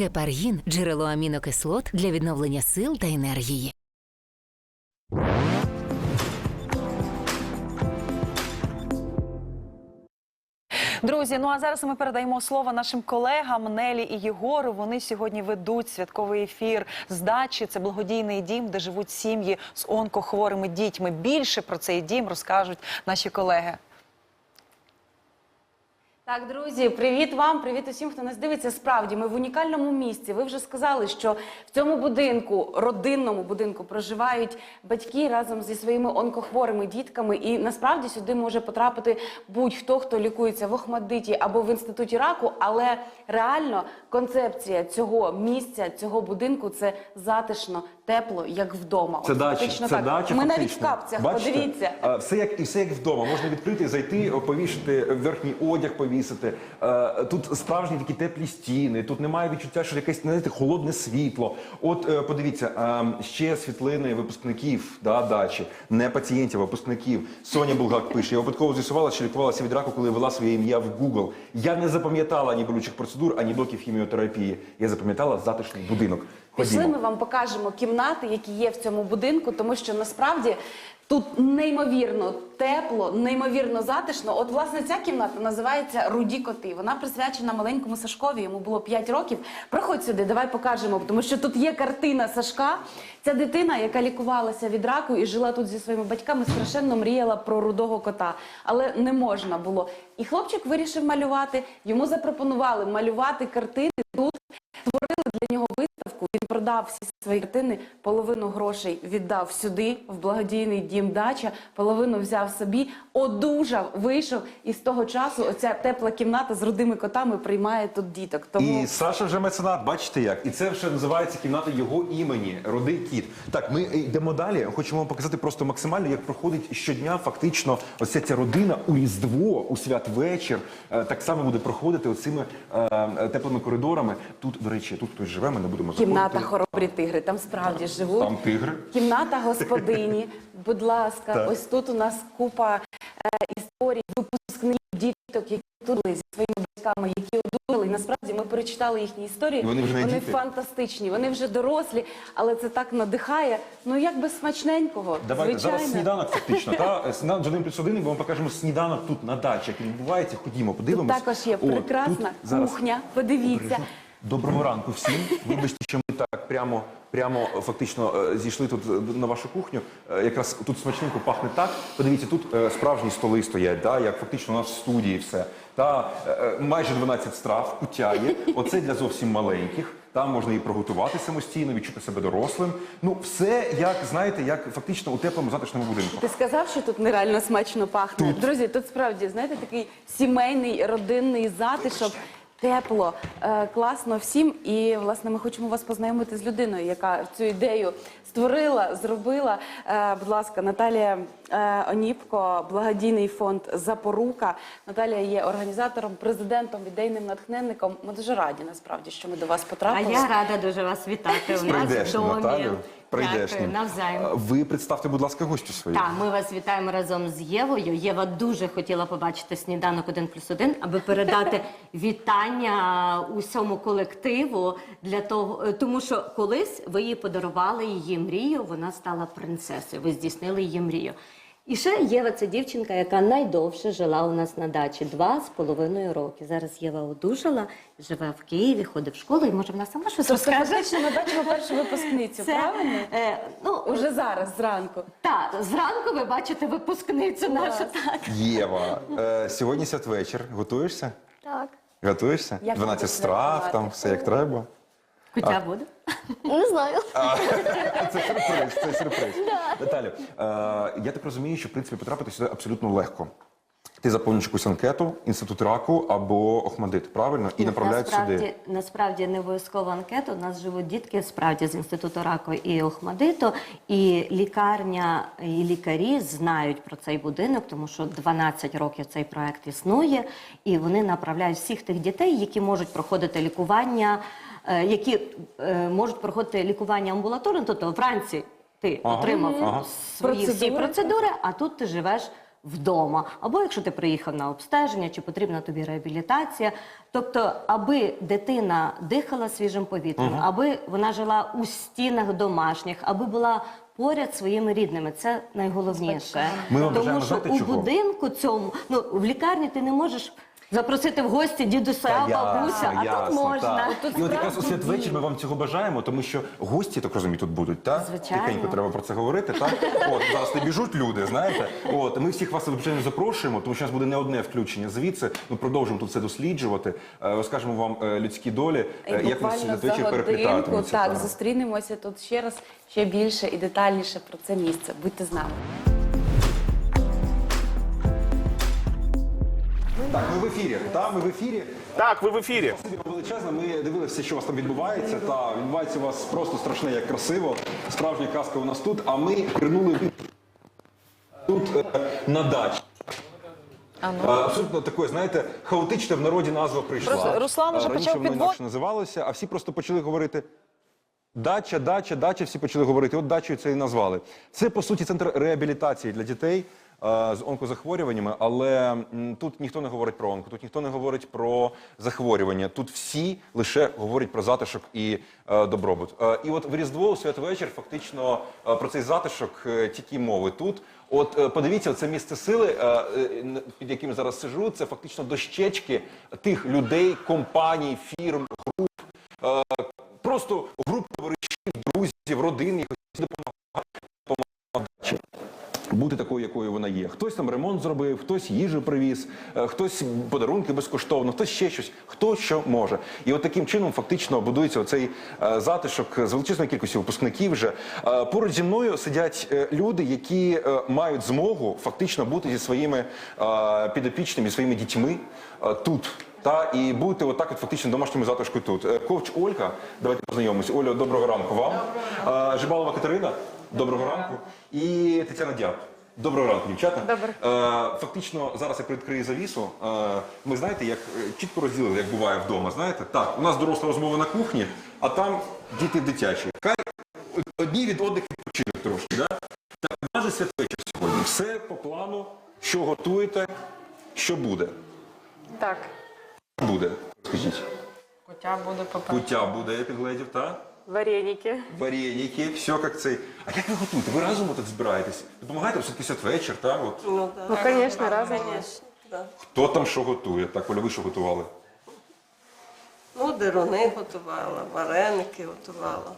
Гепаргін джерело амінокислот для відновлення сил та енергії. Друзі, ну а зараз ми передаємо слово нашим колегам Нелі і Єгору. Вони сьогодні ведуть святковий ефір з дачі. Це благодійний дім, де живуть сім'ї з онкохворими дітьми. Більше про цей дім розкажуть наші колеги. Так, друзі, привіт вам, привіт усім, хто нас дивиться. Справді, ми в унікальному місці. Ви вже сказали, що в цьому будинку, родинному будинку, проживають батьки разом зі своїми онкохворими дітками. І насправді сюди може потрапити будь-хто, хто лікується в Охмадиті або в інституті раку. Але реально концепція цього місця, цього будинку це затишно, тепло, як вдома. Це От дача, фактично це так. дача. Ми навіть в фактично. капцях. Бачите? Подивіться. А, Все як і все як вдома. Можна відкрити, зайти, повішати верхній одяг, повісити. Е, Тут справжні такі теплі стіни. Тут немає відчуття, що якесь знаєте, холодне світло. От е, подивіться, е, ще світлини випускників да, дачі, не пацієнтів, а випускників. Соня Булгак пише: я випадково з'ясувала, що лікувалася від раку, коли вела своє ім'я в Google. Я не запам'ятала ані болючих процедур, ані блоків хіміотерапії. Я запам'ятала затишний будинок. Пішли, ми вам покажемо кімнати, які є в цьому будинку, тому що насправді тут неймовірно тепло, неймовірно затишно. От, власне, ця кімната називається Руді коти. Вона присвячена маленькому Сашкові. Йому було 5 років. Проходь сюди, давай покажемо, тому що тут є картина Сашка. Ця дитина, яка лікувалася від раку і жила тут зі своїми батьками, страшенно мріяла про рудого кота, але не можна було. І хлопчик вирішив малювати. Йому запропонували малювати картини тут. Продав всі свої картини, половину грошей віддав сюди, в благодійний дім дача, половину взяв собі, одужав, вийшов, і з того часу оця тепла кімната з рудими котами приймає тут діток. Тому І Саша вже меценат, бачите як? І це вже називається кімната його імені, Рудий кіт. Так, ми йдемо далі. Хочемо вам показати просто максимально, як проходить щодня. Фактично, ось ця родина у Різдво, у святвечір е, так само буде проходити оцими е, е, теплими коридорами. Тут, до речі, тут хтось живе, ми не будемо кімната заходити. Хоробрі тигри, там справді живуть. Там тигри. Кімната господині. Будь ласка, Так. ось тут у нас купа е, історій, випускних діток, які тут були зі своїми батьками, які одужали. І насправді ми перечитали їхні історії. Вони вже діти. фантастичні, вони вже дорослі, але це так надихає. Ну як би смачненького, Давайте звичайно. зараз сніданок фактично. Та сніданок один плюс один, і ми покажемо сніданок тут на дачі, як він відбувається. Ходімо, Тут подивимось. також є О, прекрасна тут зараз кухня. Подивіться. Доброго ранку всім. Вибачте, що ми так прямо, прямо е, фактично е, зійшли тут е, на вашу кухню. Якраз тут смачненько пахне так. Подивіться, тут справжні столи стоять, да, як фактично у нас в студії все. Та майже 12 страв, кутя є. Оце для зовсім маленьких. Там можна і приготувати самостійно, відчути себе дорослим. Ну, все як знаєте, як фактично у теплому затишному будинку. Ти сказав, що тут нереально смачно пахне. Друзі, тут справді знаєте такий сімейний родинний затишок. Тепло, е, класно всім. І власне ми хочемо вас познайомити з людиною, яка цю ідею створила, зробила. Е, будь ласка, Наталія е, Оніпко, благодійний фонд Запорука. Наталія є організатором, президентом, ідейним натхненником. Ми дуже раді насправді, що ми до вас потрапили. А я рада дуже вас вітати у нас в домі. Наталю. Прийдешнім. Навзаєм. Ви представте, будь ласка, гостю свою. Так, ми вас вітаємо разом з Євою. Єва дуже хотіла побачити сніданок 1 плюс 1, аби передати вітання усьому колективу для того, е, тому що колись ви їй подарували її мрію, вона стала принцесою. Ви здійснили її мрію. І ще Єва це дівчинка, яка найдовше жила у нас на дачі два з половиною роки. Зараз Єва одужала, живе в Києві, ходить в школу і може вона сама щось розкаже. фактично ми бачимо першу випускницю, правильно? е, ну, Уже зараз, зранку. Так, зранку ви бачите випускницю нашу. Так. Єва, е, сьогодні святвечір. Готуєшся? Так. Готуєшся? Як 12 ви страв, там все як треба. Кутя буде? Не знаю. Це сюрприз, це сюрприз. Наталю, е, я так розумію, що в принципі потрапити сюди абсолютно легко. Ти заповнюєш якусь анкету, інститут раку або Охмадит, правильно? І направляють насправді, сюди. насправді не обов'язково анкету. У нас живуть дітки справді з інституту раку і Охмадиту, і лікарня і лікарі знають про цей будинок, тому що 12 років цей проект існує, і вони направляють всіх тих дітей, які можуть проходити лікування, які е, можуть проходити лікування амбулаторно, тобто вранці. Ти Ага, отримав ага. свої всі Процедури, процедури, а тут ти живеш вдома, або якщо ти приїхав на обстеження, чи потрібна тобі реабілітація. Тобто, аби дитина дихала свіжим повітрям, аби вона жила у стінах домашніх, аби була поряд своїми рідними. Це найголовніше. Ми Тому що у чого? будинку цьому, ну в лікарні ти не можеш запросити в гості дідуся, бабуся, а тут можна. так. І от якраз у святвечір ми вам цього бажаємо, тому що гості, так розумію, тут будуть, так? Звичайно. Тихенько треба про це говорити, так? От, зараз не біжуть люди, знаєте. От, ми всіх вас звичайно запрошуємо, тому що у нас буде не одне включення звідси. Ми продовжимо тут це досліджувати, е, розкажемо вам е, людські долі, І е, як вони буквально за святвечір годинку переплітатимуться. так. зустрінемося тут ще раз, ще більше і детальніше про це місце. Будьте з нами. Так, ми в ефірі. Так, ми в ефірі. Так, ви в ефірі. Спасибі вам величезне. Ми дивилися, що у вас там відбувається. Та відбувається у вас просто страшне, як красиво. Справжня казка у нас тут. А ми пірнули тут е, на дачі. Е, Абсолютно такое, знаєте, хаотичне в народі назва прийшла. Просто Руслан уже Е, Раніше почав воно підвод- інакше називалося, а всі просто почали говорити. Дача, дача, дача, всі почали говорити. От дачею це і назвали. Це по суті центр реабілітації для дітей з онкозахворюваннями, але тут ніхто не говорить про онко, тут ніхто не говорить про захворювання. Тут всі лише говорять про затишок і е, добробут. Е, і от в Різдво у святвечір фактично е, про цей затишок е, тільки мови тут. От е, подивіться, це місце сили, е, е, під яким зараз сижу. Це фактично дощечки тих людей, компаній, фірм, Хтось там ремонт зробив, хтось їжу привіз, е, хтось подарунки безкоштовно, хтось ще щось, хто що може. І от таким чином фактично будується оцей е, затишок з величезною кількістю випускників. Вже Е, поруч зі мною сидять люди, які мають змогу фактично бути зі своїми підопічними, зі своїми дітьми тут. Та і бути отак, от фактично домашньому затишку тут. Ковч Ольга, давайте познайомимося. Оля, доброго ранку вам. Доброго. Жибалова Катерина, доброго ранку. І Тетяна Дяб. Доброго ранку, дівчата. Добре. Фактично, зараз я привідкрию завісу. Е, Ми знаєте, як е, чітко розділили, як буває вдома. Знаєте, так, у нас доросла розмова на кухні, а там діти дитячі. Хай одні від одних відпочинок трошки. Да? Так, у нас же святвечір сьогодні. Все по плану, що готуєте, що буде. Так, Буде, скажіть. кутя буде попа. Куття буде, я підгледів, так? Вареники. Вареники, все як цей. А як ви готуєте? Ви разом тут збираєтесь? Допомагаєте все-таки святвечір, так? От. Ну, конечно, разом. Хто там що готує? Так, Оля, ви що готували? Ну, деруни готувала, вареники готувала.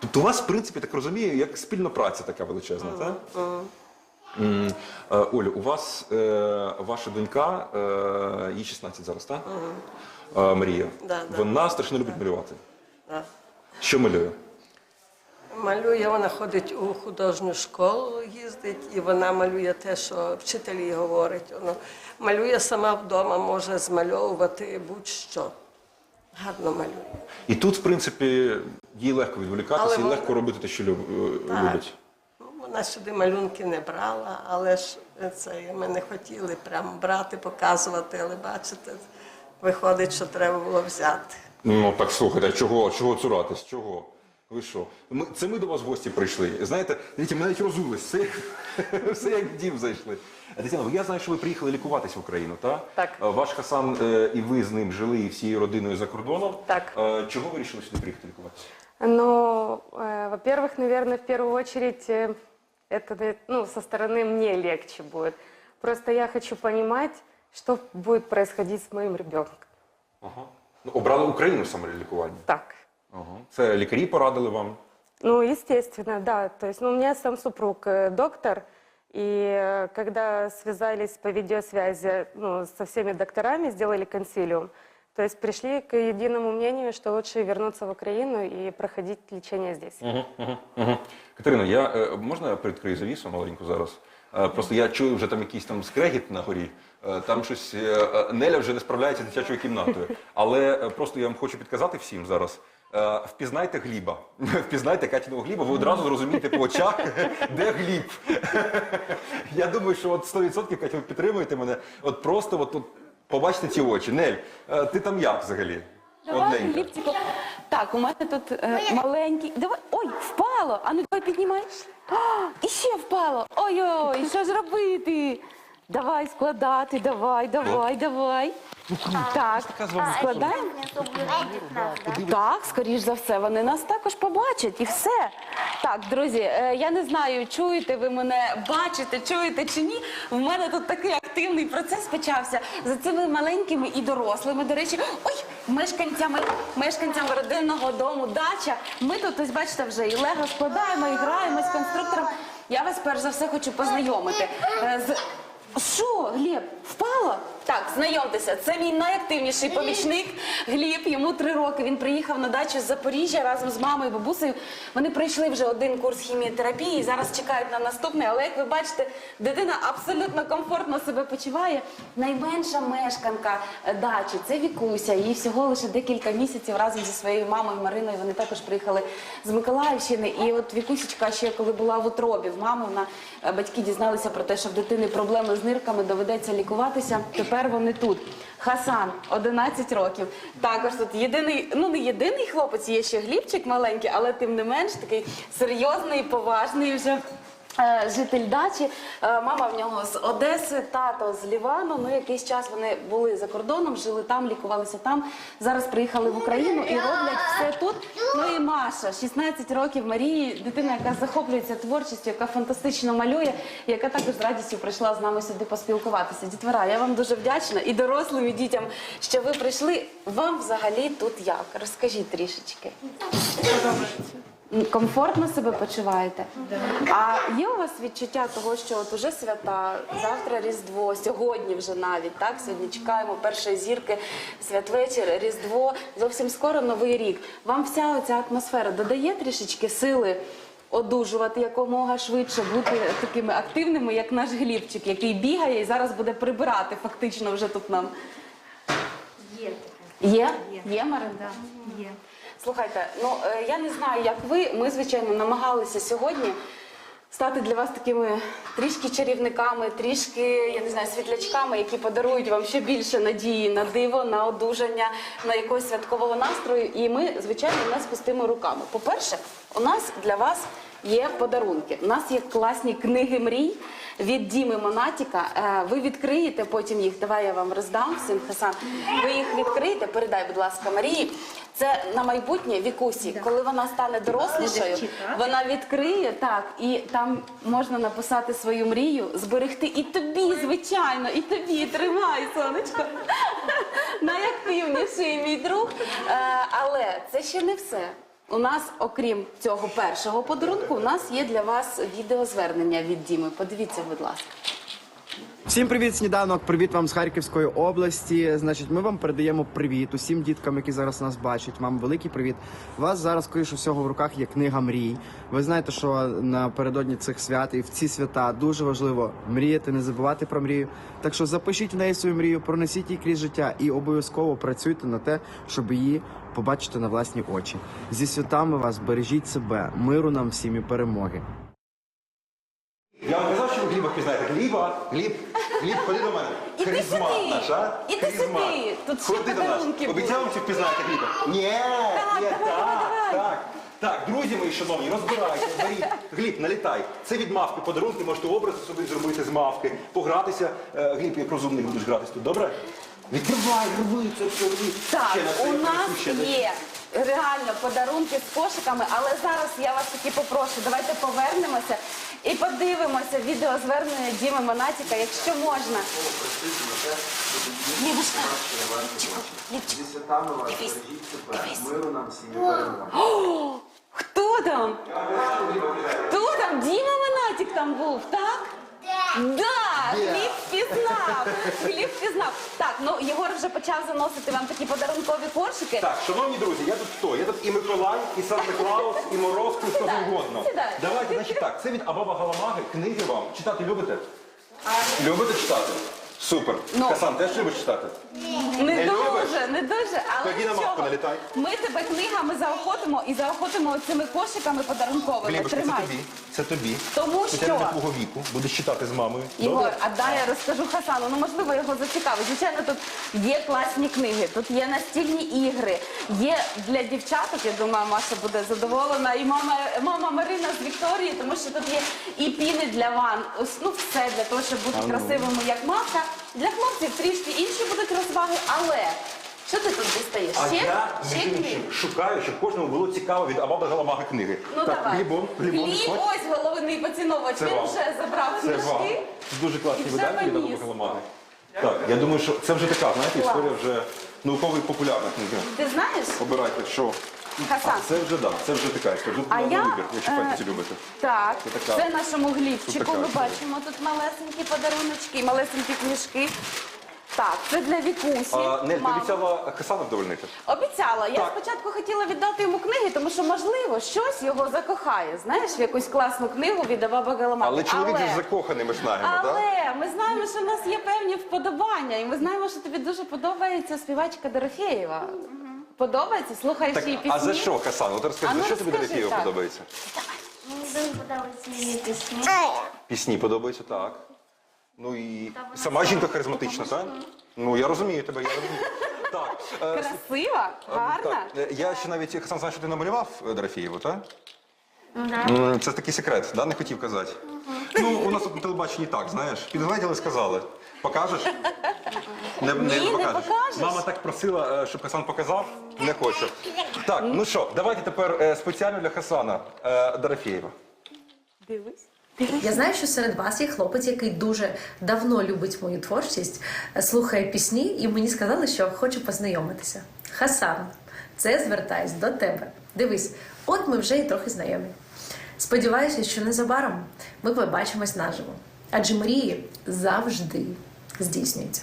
Тобто у вас, в принципі, так розумію, як спільна праця така величезна, так? М, е, Олю, у вас е, ваша донька, е, їй 16 зараз, так? Е, Марія. Да, да. Вона страшно любить малювати. Да. Що малює? Малює, вона ходить у художню школу, їздить, і вона малює те, що вчителі говорять. Вона малює сама вдома, може змальовувати будь-що. Гарно малює. І тут, в принципі, їй легко відволікатися Але і вона- легко робити те, що люб- е, Так. любить. Ну, вона сюди малюнки не брала, але ж це ми не хотіли прямо брати, показувати, але бачите, виходить, що треба було взяти. Ну так слухайте, а чого, чого цуратись? Чого? Ви що? Ми, це ми до вас в гості прийшли. Знаєте, дивіться, ми навіть розулись, все, як- все як в дім зайшли. А, Тетяна, я знаю, що ви приїхали лікуватись в Україну, так? Так. А, Ваш Хасан е, і ви з ним жили і всією родиною за кордоном. Так. Е, Чого ви вирішили сюди приїхати лікуватися? Но, э, во-первых, наверное, в первую очередь э, это ну, со стороны мне легче будет. Просто я хочу понимать, что будет происходить с моим ребенком. Ага. Ну, обрали Україну саме для лікування. Так. Ага. Це лікарі порадили вам. Ну, естественно, да. То есть, ну, у меня сам супруг э, доктор, и э, когда связались по видеосвязи ну, со всеми докторами, сделали консилиум, то есть пришли к единому мнению, что лучше вернуться в Украину и проходить лечение здесь. Угу. Катерина, я е, можна я привідкрию завісу маленьку зараз? Е, Просто я чую вже там якийсь там скрегіт на горі. Е, Там щось е, е, Неля вже не справляється з дитячою кімнатою. Але просто я вам хочу підказати всім зараз. Впізнайте гліба, впізнайте Катіного гліба, ви одразу зрозумієте по очах, де гліб. Я думаю, що от 100% Катя, ви підтримуєте мене. От просто от, от, побачите ці очі. Нель, ти там як взагалі? Одненька. Глібчику. Так, Так, у мене тут е, маленький. Давай. Ой, впало! А ну давай піднімай. А, і ще впало. Ой-ой, що ж робити? Давай складати, давай, давай, давай. Так, складаємо. Так, скоріш за все, вони нас також побачать і все. Так, друзі, е, я не знаю, чуєте ви мене, бачите, чуєте чи ні. В мене тут такий активний процес почався за цими маленькими і дорослими. До речі, ой, мешканцями, мешканцями родинного дому, дача. Ми тут, ось бачите, вже і лего складаємо, і граємо з конструктором. Я вас перш за все хочу познайомити е, з. Що, Глеб, впало? Так, знайомтеся, це мій найактивніший помічник Гліб. Йому три роки. Він приїхав на дачу з Запоріжжя разом з мамою і бабусею. Вони пройшли вже один курс хіміотерапії. і Зараз чекають на наступний. Але як ви бачите, дитина абсолютно комфортно себе почуває. Найменша мешканка е, дачі це Вікуся. Їй всього лише декілька місяців разом зі своєю мамою Мариною. Вони також приїхали з Миколаївщини. І от Вікусічка ще коли була в утробі в мами, вона е, батьки дізналися про те, що в дитини проблеми з нирками, доведеться лікуватися. Тепер вони тут. Хасан, 11 років. Також тут єдиний, ну не єдиний хлопець, є ще глібчик маленький, але тим не менш такий серйозний, поважний вже. Е, Житель дачі, Е, мама в нього з Одеси, тато з Лівану. Ну якийсь час вони були за кордоном, жили там, лікувалися там. Зараз приїхали в Україну і роблять все тут. Ну і Маша, 16 років Марії, дитина, яка захоплюється творчістю, яка фантастично малює, яка також з радістю прийшла з нами сюди поспілкуватися. Дітвора, я вам дуже вдячна і дорослим, і дітям, що ви прийшли. Вам взагалі тут як? Розкажіть трішечки. М, Комфортно себе почуваєте? А є у вас відчуття того, що от уже свята, завтра Різдво, сьогодні вже навіть, так? Сьогодні чекаємо першої зірки, святвечір, Різдво, зовсім скоро Новий рік. Вам вся оця атмосфера додає трішечки сили одужувати якомога швидше, бути такими активними, як наш Глібчик, який бігає і зараз буде прибирати фактично вже тут нам. Є. Є? Є, Марина? Є. Слухайте, ну е, я не знаю, як ви. Ми, звичайно, намагалися сьогодні стати для вас такими трішки чарівниками, трішки, я не знаю, світлячками, які подарують вам ще більше надії на диво, на одужання, на якогось святкового настрою. І ми, звичайно, не з пустими руками. По-перше, у нас для вас є подарунки. У нас є класні книги мрій від Діми Монатіка. Е, Ви відкриєте потім їх. Давай я вам роздам, син Хасан. Ви їх відкриєте, передай, будь ласка, Марії. Це на майбутнє Вікусі, коли вона стане дорослішою, вона відкриє так, і там можна написати свою мрію, зберегти і тобі, звичайно, і тобі тримай, сонечко. Найактивніший мій друг. Е, але це ще не все. У нас, окрім цього першого подарунку, у нас є для вас відеозвернення від Діми. Подивіться, будь ласка. Всім привіт, сніданок. Привіт вам з Харківської області. Значить, ми вам передаємо привіт усім діткам, які зараз нас бачать. Вам великий привіт. У вас зараз, скоріше всього, в руках є книга мрій. Ви знаєте, що напередодні цих свят і в ці свята дуже важливо мріяти, не забувати про мрію. Так що запишіть в неї свою мрію, пронесіть її крізь життя і обов'язково працюйте на те, щоб її побачити на власні очі. Зі святами вас бережіть себе, миру нам всім і перемоги. Я вам казав, що ви Гліба впізнаєте. Гліба, Гліб, Гліб, ходи до мене. Іди Харизмат сюди. наш, а? Іди Харизмат. сюди. Тут ще Ходи до нас. подарунки будуть. Обіцяв вам, що впізнаєте Гліба. Ні, ні, давай, так, давай, так. Так, друзі мої шановні, розбирайте, беріть. Гліб, налітай. Це від мавки подарунки, можете образ собі зробити з мавки, погратися. Е, Гліб, як розумний будеш гратись тут, добре? Відкривай, рви, це все рви. Так, Ще на у на нас ще на це. є реально подарунки з кошиками, але зараз я вас таки попрошу, давайте повернемося і подивимося відеозвернення Діми Монатіка, якщо можна. Лівушка, Лівчику, Лівчику. Зі святами вас Дивись, бережіть себе, дивись. миру нам всім і перемоги. Хто там? Хто там? Діма Монатік там був, так? Да, Гліб впізнав. Гліб впізнав. Так, ну Єгор вже почав заносити вам такі подарункові коршики. Так, шановні друзі, я тут хто? Я тут і Миколай, і Санта Клаус, і Мороз, і хто Сідай, завгодно. сідай. Давайте, значить так, це від Абаба Галамаги, книги вам. Читати любите? Любите читати? Супер. Ну. Хасан, теж любиш читати? Не Не дуже. Дуже, не дуже, але Тоді на нічого. мавку налітай. Ми тебе книгами заохотимо і заохотимо цими кошиками подарунковими. Глібочка, це Тримай. тобі. Це тобі. Тому Тетяна що- не твого віку. Будеш читати з мамою. Ігор, Добре? а дай я розкажу Хасану. Ну можливо його зацікавить. Звичайно, тут є класні книги, тут є настільні ігри, є для дівчаток. Я думаю, Маша буде задоволена. І мама, мама Марина з Вікторії, тому що тут є і піни для ван. Ось ну все для того, щоб бути красивими, як Маша. Для хлопців трішки інші будуть розваги, але що ти тут дістаєш? А ще я, між іншим, шукаю, щоб кожному було цікаво від Амада Галамаги книги. Ну так, давай. Глібон, Глібон, Гліб, ось. ось головний поціновувач. Це Він вам. вже забрав Це вам. книжки. Це дуже класні І вже видання від поніс. Галамаги. Так, я думаю, що це вже така, знаєте, Клас. історія вже науково популярна книга. Ти знаєш? Обирайте, що. Хасан. А, це вже да, це вже така історія. А я, вибір, якщо е, фентезі любите. Так, Це така це нашому глівчику. Ми бачимо тут малесенькі подаруночки, малесенькі книжки. Так, це для Вікусі. А, Нель, ти Мама. обіцяла Хасана вдовольнити? Обіцяла. Я Так. спочатку хотіла віддати йому книги, тому що, можливо, щось його закохає. Знаєш, в якусь класну книгу від Абаба Галамака. Але чоловік же ж закоханий, ми ж знаємо, так? Але ми знаємо, що в нас є певні вподобання, і ми знаємо, що тобі дуже подобається співачка Дорофєєва. Подобається? Слухаєш Так, її пісні? а за що, Хасан? От розкажи, А ну за що тобі розкажи, Дорофєєва так. подобається? Мені дуже подобаються її пісні. Пісні подобаються, так. Ну і сама жінка харизматична, так? Ну я розумію тебе, я розумію. Так, е, Красива, гарна. так, е, я ще навіть Хасан знає, що ти намалював е, Дорофєєву, так? Да. М, Це такий секрет, да? не хотів казати. Ну, у нас тут на телебаченні так, знаєш. Підгледіли, сказали. Покажеш? Не, Ні, не покажеш. Мама так просила, е, щоб Хасан показав. Не хочу. Так, ну що, давайте тепер е, спеціально для Хасана е, Дорофєєва. Дивись. Я знаю, що серед вас є хлопець, який дуже давно любить мою творчість, слухає пісні, і мені сказали, що хоче познайомитися. Хасан, це звертаюсь до тебе. Дивись, от ми вже і трохи знайомі. Сподіваюся, що незабаром ми побачимось наживо, адже мрії завжди здійснюються.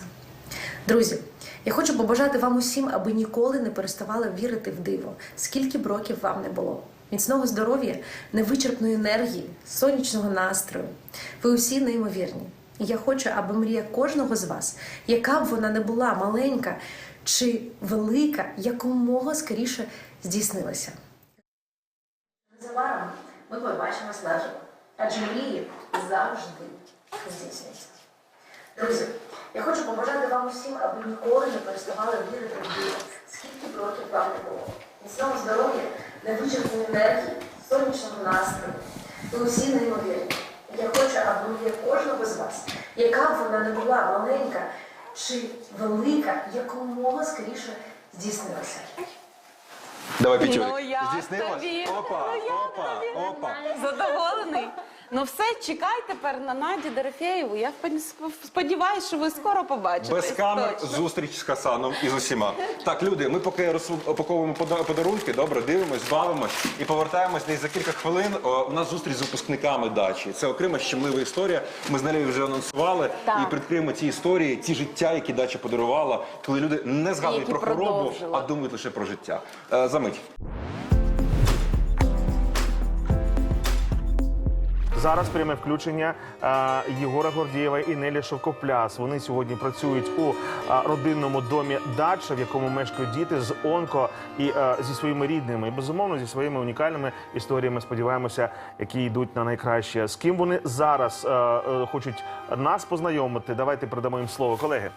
Друзі, я хочу побажати вам усім, аби ніколи не переставали вірити в диво, скільки б років вам не було. Міцного здоров'я, невичерпної енергії, сонячного настрою. Ви усі неймовірні. І я хочу, аби мрія кожного з вас, яка б вона не була маленька чи велика, якомога скоріше здійснилася. Незабаром ми побачимось наживо, адже мрії завжди здійснюються. Друзі, я хочу побажати вам усім, аби ніколи не переставали вірити в диво, скільки б років вам не було. Міцного здоров'я, невичерпної енергії, сонячного настрою. Ви усі неймовірні. Я хочу, аби є кожного з вас, яка б вона не була маленька чи велика, якомога скоріше здійснилася. Давай, Петюрик. Ну, я Здійснилось? тобі. Опа, Ну, я опа, опа. Задоволений? Ну все, чекай тепер на Наді Дорофєєву. Я сподіваюся, що ви скоро побачитесь. Без камер зустріч з Хасаном і з усіма. Так, люди, ми поки розпаковуємо пода- подарунки, добре, дивимось, бавимось і повертаємось десь за кілька хвилин. О, у нас зустріч з випускниками дачі. Це окрема щемлива історія. Ми з Нелею вже анонсували Так. і відкриємо ці історії, ті життя, які дача подарувала, коли люди не згадують про хворобу, а думають лише про життя. Е, Замить. Зараз пряме включення е, Єгора Гордієва і Нелі Шовкопляс. Вони сьогодні працюють у е, родинному домі Дача, в якому мешкають діти з онко і е, зі своїми рідними, і безумовно зі своїми унікальними історіями. Сподіваємося, які йдуть на найкраще. З ким вони зараз хочуть нас познайомити? Давайте передамо їм слово, колеги.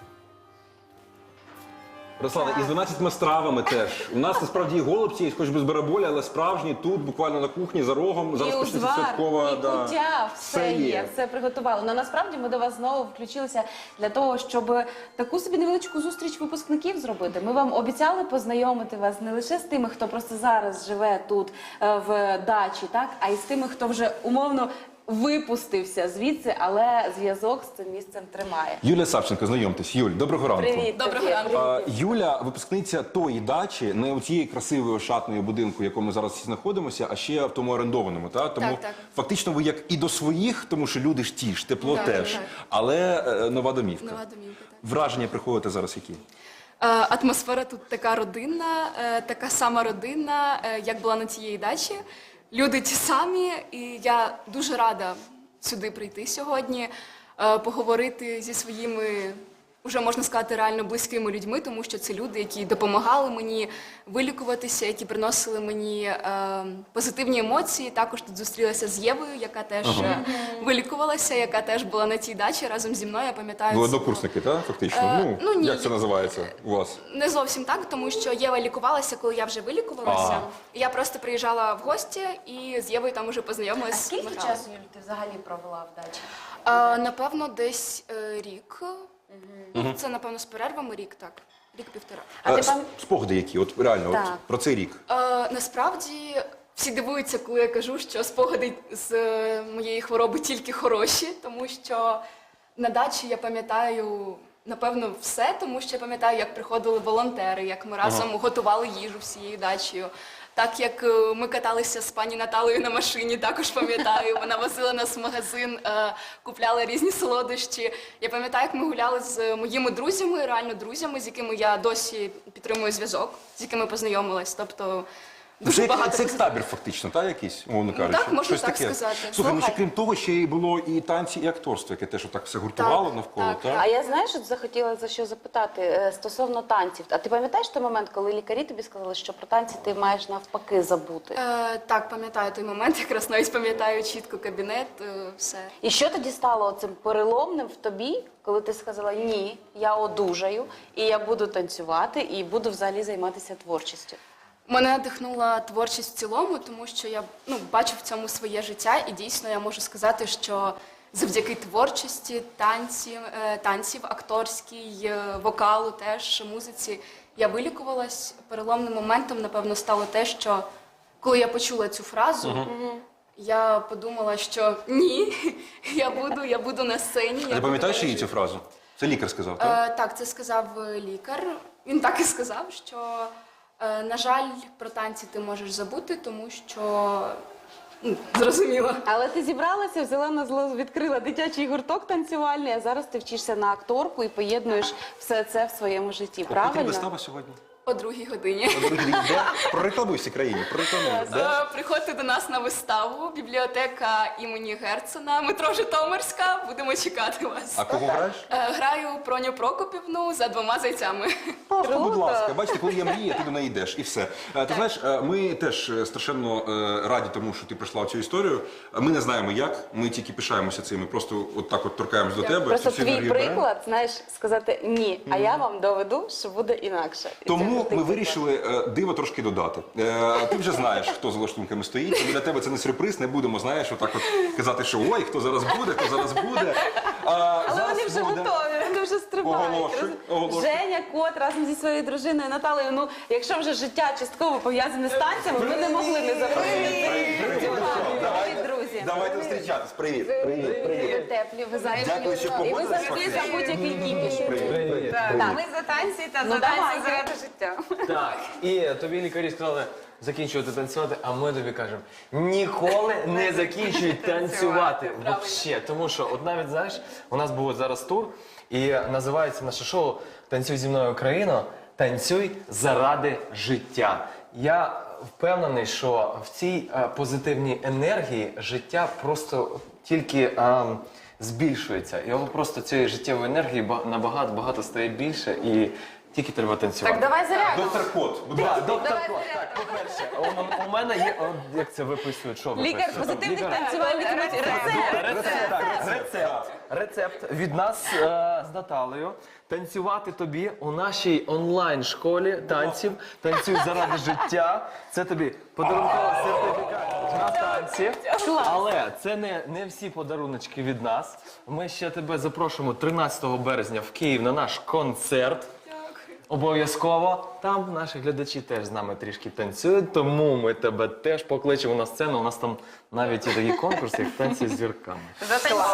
Руслана, із 12 стравами теж. У нас насправді і голубці, є, хоч без бараболі, але справжні тут, буквально на кухні, за рогом. Зараз і почнеться узвар, святкова. і да. куття, все, є. є. все приготували. Ну насправді ми до вас знову включилися для того, щоб таку собі невеличку зустріч випускників зробити. Ми вам обіцяли познайомити вас не лише з тими, хто просто зараз живе тут е, в дачі, так а й з тими, хто вже умовно випустився звідси, але зв'язок з цим місцем тримає. Юлія Савченко, знайомтесь. Юль, доброго ранку. Привіт, доброго ранку. А, Юля, випускниця тої дачі, не у тієї красивої ошатної будинку, в якому ми зараз всі знаходимося, а ще в тому орендованому. Та? Тому Так, так. фактично ви як і до своїх, тому що люди ж ті ж, тепло Так, теж, так. але е, нова домівка. Нова домівка, так. Враження приходите зараз які? Е, Атмосфера тут така родинна, е, така сама родинна, е, як була на цієї дачі. Люди ті самі, і я дуже рада сюди прийти сьогодні, е, поговорити зі своїми вже можна сказати реально близькими людьми, тому що це люди, які допомагали мені вилікуватися, які приносили мені е, позитивні емоції. Також тут зустрілася з Євою, яка теж е, вилікувалася, яка теж була на тій дачі разом зі мною. Я пам'ятаю Ви однокурсники, так? Фактично. Е, ну, ні. Як це називається у вас? Не зовсім так, тому що Єва лікувалася, коли я вже вилікувалася. І Я просто приїжджала в гості і з Євою там уже познайомилася. Скільки часу Юль, ти взагалі провела в дачі? А, напевно, десь е, рік. Ну, Це, напевно, з перервами рік, так. Рік-півтора. А ти пам... Спогади які, от реально, Так. от про цей рік. Е, насправді всі дивуються, коли я кажу, що спогади з е, моєї хвороби тільки хороші, тому що на дачі я пам'ятаю. Напевно, все, тому що я пам'ятаю, як приходили волонтери, як ми разом готували їжу всією дачею. Так як е, ми каталися з пані Наталею на машині, також пам'ятаю. Вона возила нас в магазин, е, купляла різні солодощі. Я пам'ятаю, як ми гуляли з моїми друзями, реально друзями, з якими я досі підтримую зв'язок, з якими познайомилась. Тобто дуже це, багато це як позитивних. фактично, так, якийсь, умовно Ну, кажучи. так, можна Щось так таке. сказати. Слухай, ну ще крім того, ще й було і танці, і акторство, яке теж так все гуртувало навколо, так. так? А я знаєш, от захотіла за що запитати е, стосовно танців. А ти пам'ятаєш той момент, коли лікарі тобі сказали, що про танці ти маєш навпаки забути? Е, так, пам'ятаю той момент, якраз навіть пам'ятаю чітко кабінет, е, все. І що тоді стало цим переломним в тобі, коли ти сказала ні, я одужаю, і я буду танцювати, і буду взагалі займатися творчістю? Мене надихнула творчість в цілому, тому що я ну, бачу в цьому своє життя, і дійсно я можу сказати, що завдяки творчості, танці, е, танців, акторській, е, вокалу, теж музиці, я вилікувалась. Переломним моментом, напевно, стало те, що коли я почула цю фразу, я подумала, що ні, я буду, я буду на сцені. А я ти пам'ятаєш її цю фразу? Це лікар сказав, так? Е, так, це сказав е, лікар. Він так і сказав, що, е, на жаль, про танці ти можеш забути, тому що ну, зрозуміло. Але ти зібралася, взяла на зло, відкрила дитячий гурток танцювальний, а зараз ти вчишся на акторку і поєднуєш все це в своєму житті. Правильно? вистава сьогодні? О другій годині. Прорекламуй всій країні, прорекламуй. Де? Е, Приходьте до нас на виставу, бібліотека імені Герцена, метро Житомирська. Будемо чекати вас. А кого граєш? Е, Граю Проню Прокопівну за двома зайцями. Просто, будь ласка, бачите, коли є мрія, ти до неї йдеш, і все. Е, Ти знаєш, е, ми теж е, страшенно е, раді тому, що ти прийшла в цю історію. Е, Ми не знаємо як, ми тільки пишаємося цим. Ми просто от так от торкаємось до тебе. Просто цю всю твій енергію беремо. приклад, знаєш, сказати ні, а я вам доведу, що буде інакше. І це Тому крутий ми вирішили е, диво трошки додати. Е, Ти вже знаєш, хто за лаштунками стоїть. Тому для тебе це не сюрприз. Не будемо, знаєш, отак от казати, що ой, хто зараз буде, хто зараз буде. А, Але зараз вони вже буде- готові, вони вже стрибають. Женя Кот разом зі своєю дружиною Наталею. Ну, якщо вже життя частково пов'язане з танцями, ми не могли не запросити. Привіт, друзі. Давайте зустрічатись. Привіт. Привіт. Привіт. Ви теплі, ви завжди. Дякую, що І ви погодились. завжди за будь-який кіпіш. Ми за танці та Ну, за давай. танці заради життя. Так, і тобі лікарі сказали закінчувати танцювати, а ми тобі кажемо ніколи не закінчуй танцювати. Вообще, тому що, от навіть знаєш, у нас був зараз тур, і називається наше шоу Танцюй зі мною Україно. Танцюй заради життя. Я впевнений, що в цій е, позитивній енергії життя просто тільки е, збільшується. І просто цієї життєвої енергії ба- набагато багато стає більше, і тільки треба танцювати. Так, давай зарядимо. Доктор Кот, будь Да, ласка. доктор Кот. Так, по-перше, у, у мене є, о, як це виписують, що Лікар виписують? позитивних Лікар- танцювальних рецептів. Рецепт, так, рецепт, рецепт від нас е, з Наталею. Танцювати тобі у нашій онлайн-школі танців. Танцюй заради життя. Це тобі подарунковий сертифікат на танці. Але це не, не всі подаруночки від нас. Ми ще тебе запрошуємо 13 березня в Київ на наш концерт. Обов'язково там наші глядачі теж з нами трішки танцюють, тому ми тебе теж покличемо на сцену. У нас там навіть є такий конкурс, як танці з зірками. Затанцюємо,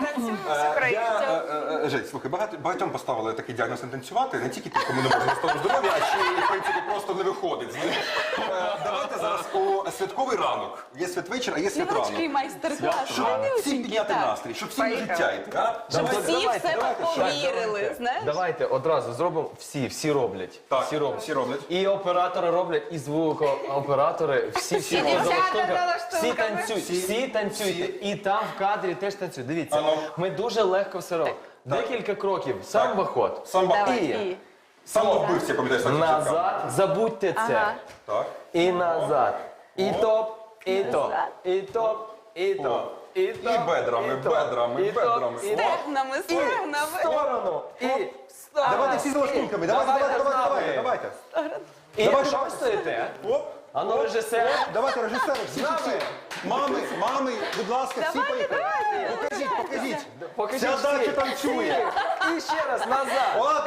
затанцюємо всю країну. Я, е, е, Жень, слухай, багато, багатьом поставили такий діагноз не танцювати, не тільки тим, кому не можна стану здоров'я, а ще й, в принципі, просто не виходить. знаєш. Е, Давайте зараз у святковий ранок. Є святвечір, а є Невеличкий святранок. майстер-клас. Щоб всім підняти настрій, щоб всім на життя йти. а? Щоб Давайте. всі в себе давайте, повірили, знаєш? Давайте одразу зробимо всі, всі роблять. Так, всі роблять. всі роблять. І оператори роблять, і звукооператори, всі, всі, дівчата за за лаштунками. всі танцюють, всі танцюють. І там в кадрі теж танцюють. Дивіться, Ану. ми дуже легко все робимо. Декілька кроків, самоход. Самбо. Давай, І і. Пам'ятаю, кстати, назад, забудьте це. Ага. Так. І назад. І топ, і топ, і топ, і топ. І, топ, І бедрами, топ, бедрами, і топ, бедрами. і топ. Стегнами, І в сторону, і в сторону. Давайте всі з ложкунками. Давайте, давайте, Давайте давайте, з давайте, давайте. Що ви стоїте? Оп. А ну, режисер. Давайте, режисери, всі, всі, всі. Мами, мами, будь ласка, всі поїхали. Покажіть, покажіть. Покажіть Вся дача танцює. І ще раз назад. От.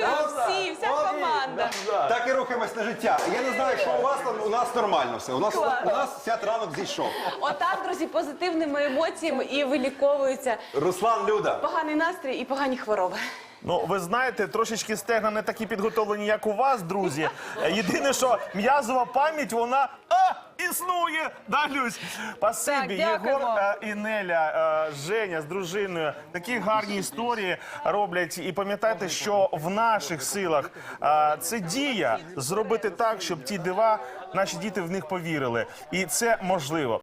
Назад. всі, вся От. команда. Назад. Так і рухаємось на життя. Я не знаю, що у вас там, у нас нормально все. У нас, у нас свят ранок зійшов. Отак, друзі, позитивними емоціями і виліковується Руслан, Люда. поганий настрій і погані хвороби. Ну, ви знаєте, трошечки стегна не такі підготовлені, як у вас, друзі. Єдине, що м'язова пам'ять, вона а, існує. Да, Люсь? Спасибі, Так, дякуємо. Єгор е, і Неля, е, Женя з дружиною. Такі гарні історії роблять. І пам'ятайте, що в наших силах е, це дія зробити так, щоб ті дива, наші діти в них повірили. І це можливо.